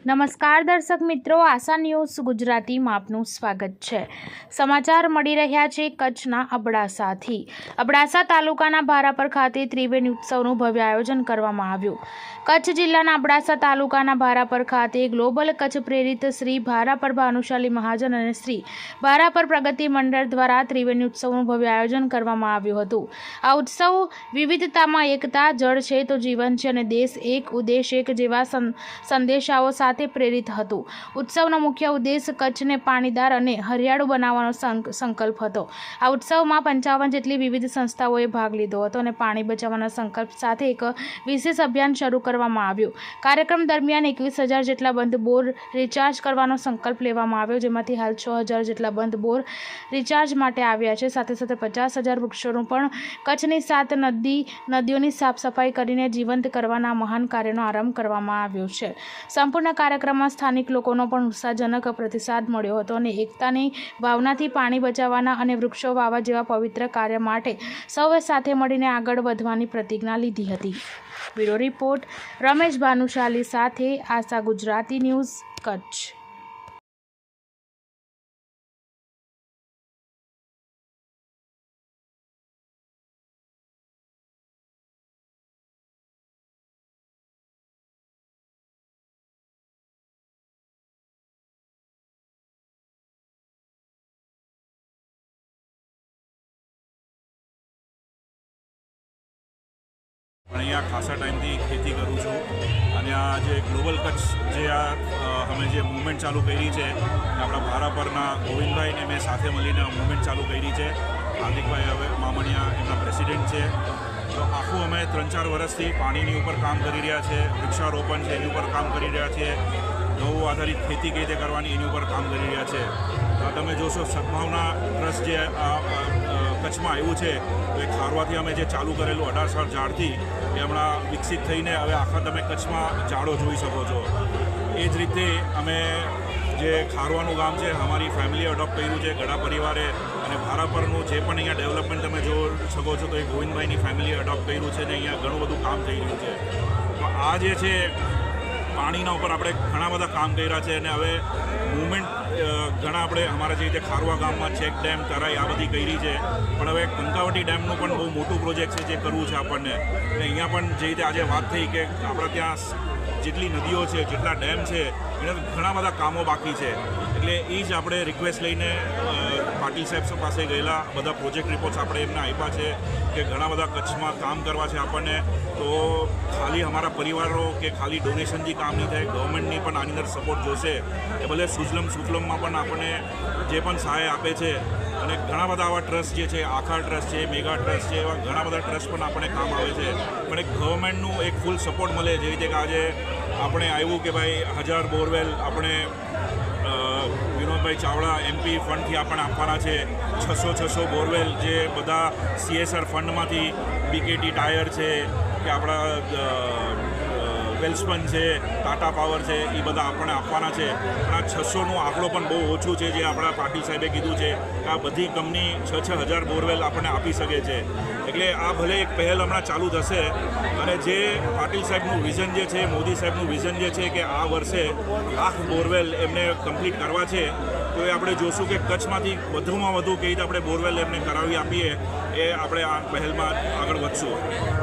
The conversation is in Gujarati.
નમસ્કાર દર્શક મિત્રો, આશા ન્યૂઝ ગુજરાતીમાં આપનું સ્વાગત છે. સમાચાર મળી રહ્યા છે કચ્છના અબડાસાથી. અબડાસા તાલુકાના ભારાપર ખાતે ત્રિવેણી ઉત્સવનું ભવ્ય આયોજન કરવામાં આવ્યું. કચ્છ જિલ્લાના અબડાસા તાલુકાના ભારાપર ખાતે ગ્લોબલ કચ્છ પ્રેરિત શ્રી ભારાપર ભાનુશાલી મહાજન અને શ્રી ભારાપર પ્રગતિ મંડળ દ્વારા ત્રિવેણી ઉત્સવનું ભવ્ય આયોજન કરવામાં આવ્યું હતું. આ ઉત્સવ વિવિધતામાં એકતા, જળ છે તો જીવન છે અને દેશ એક ઉદ્દેશ એક જેવા સંદેશાઓ સાથે પ્રેરિત હતું. ઉત્સવનો મુખ્ય ઉદ્દેશ કચ્છને પાણીદાર અને હરિયાળું બનાવવાનો સંક- સંકલ્પ હતો. આ ઉત્સવમાં પંચાવન જેટલી વિવિધ સંસ્થાઓએ ભાગ લીધો હતો અને પાણી બચાવવાના સંકલ્પ સાથે એક વિશેષ અભિયાન શરૂ કરવામાં આવ્યું. કાર્યક્રમ દરમિયાન એકવીસ હજાર જેટલા બંધ બોર રિચાર્જ કરવાનો સંકલ્પ લેવામાં આવ્યો, જેમાંથી હાલ છ હજાર જેટલા બંધ બોર રિચાર્જ માટે આવ્યા છે. સાથે સાથે પચાસ હજાર વૃક્ષોનું પણ કચ્છની સાત નદી, નદીઓની સાફ સફાઈ કરીને જીવંત કરવાના મહાન કાર્યનો આરંભ કરવામાં આવ્યો છે. સંપૂર્ણ કાર્યક્રમમાં સ્થાનિક લોકોનો પણ ઉત્સાહજનક પ્રતિસાદ મળ્યો હતો અને એકતાની ભાવનાથી પાણી બચાવવાના અને વૃક્ષો વાવવા જેવા પવિત્ર કાર્ય માટે સૌએ સાથે મળીને આગળ વધવાની પ્રતિજ્ઞા લીધી હતી. બ્યુરો રિપોર્ટ, રમેશ ભાનુશાલી સાથે આશા ગુજરાતી ન્યૂઝ, કચ્છ. અહીંયા ખાસા ટાઈમથી ખેતી કરું છું. અને આ જે ગ્લોબલ કચ્છ જે આ અમે જે મુવમેન્ટ ચાલુ કરી છે આપણા ભારા પરના ગોવિંદભાઈને મેં સાથે મળીને મુવમેન્ટ ચાલુ કરી છે. હાર્દિકભાઈ હવે મામણિયા એમના પ્રેસિડેન્ટ છે. તો આખું અમે ત્રણ ચાર વર્ષથી પાણીની ઉપર કામ કરી રહ્યા છે વૃક્ષારોપણ છે એની ઉપર કામ કરી રહ્યા છે. ગૌ આધારિત ખેતી કઈ રીતે કરવાની એની ઉપર કામ કરી રહ્યા છે. તમે જોશો સદભાવના ટ્રસ્ટ જે આ, કચ્છમાં આવ્યું છે. તો એ ખારવાથી અમે જે ચાલુ કરેલું અઢારસો ઝાડથી, એ હમણાં વિકસિત થઈને હવે આખા તમે કચ્છમાં ઝાડો જોઈ શકો છો. એ જ રીતે અમે જે ખારવાનું ગામ છે, અમારી ફેમિલીએ અડોપ્ટ કર્યું છે ઘણા પરિવારે. અને ભારાપરનું જે પણ અહીંયા ડેવલપમેન્ટ તમે જોઈ શકો છો, તો એ ગોવિંદભાઈની ફેમિલીએ અડોપ્ટ કર્યું છે ને અહીંયા ઘણું બધું કામ થઈ રહ્યું છે. તો આ જે છે, પાણીના ઉપર આપણે ઘણા બધા કામ કર્યા છે અને હવે મુવમેન્ટ ઘણા આપણે અમારા જે રીતે ખારવા ગામમાં ચેક ડેમ, તરાઈ, આ બધી કરી છે. પણ હવે કંકાવટી ડેમનું પણ બહુ મોટું પ્રોજેક્ટ છે જે કરવું છે આપણને. અને અહીંયા પણ જે રીતે આજે વાત થઈ કે આપણા ત્યાં જેટલી નદીઓ છે, જેટલા ડેમ છે, એના ઘણા બધા કામો બાકી છે. એટલે એ જ આપણે રિક્વેસ્ટ લઈને પાટીલ સાહેબ પાસે ગયેલા બધા પ્રોજેક્ટ રિપોર્ટ્સ આપણે એમને આપ્યા છે કે ઘણા બધા કચ્છમાં કામ કરવા છે આપણને. તો ખાલી અમારા પરિવારો કે ખાલી ડોનેશનથી કામ નહીં થાય ગવર્મેન્ટની પણ આની અંદર સપોર્ટ જોશે. એ ભલે સુજલમ સુફલમમાં પણ આપણને જે પણ સહાય આપે છે અને ઘણા બધા આવા ટ્રસ્ટ જે છે, આખા ટ્રસ્ટ છે મેગા ટ્રસ્ટ છે, એવા ઘણા બધા ટ્રસ્ટ પણ આપણને કામ આવે છે. પણ એક ગવર્મેન્ટનું એક ફૂલ સપોર્ટ મળે જે રીતે કે આજે આપણે આવ્યું કે ભાઈ હજાર બોરવેલ આપણે વિનોદભાઈ ચાવડા એમપી ફંડથી આપણને આપવાના છે. છસો છસો બોરવેલ જે બધા સીએસઆર ફંડમાંથી બીકેટી ટાયર છે કે આપણા વેલ્સમન છે, ટાટા પાવર છે, એ બધા આપણને આપવાના છે. પણ આ છસોનો આંકડો પણ બહુ ઓછું છે જે આપણા પાટીલ સાહેબે કીધું છે કે આ બધી કંપની છ છ હજાર બોરવેલ આપણને આપી શકે છે. એટલે આ ભલે એક પહેલ હમણાં ચાલુ થશે, અને જે પાટીલ સાહેબનું વિઝન જે છે, મોદી સાહેબનું વિઝન જે છે કે આ વર્ષે લાખ બોરવેલ એમને કમ્પ્લીટ કરવા છે, તો એ આપણે જોશું કે કચ્છમાંથી વધુમાં વધુ કઈ રીતે આપણે બોરવેલ એમને કરાવી આપીએ, એ આપણે આ પહેલમાં આગળ વધશું.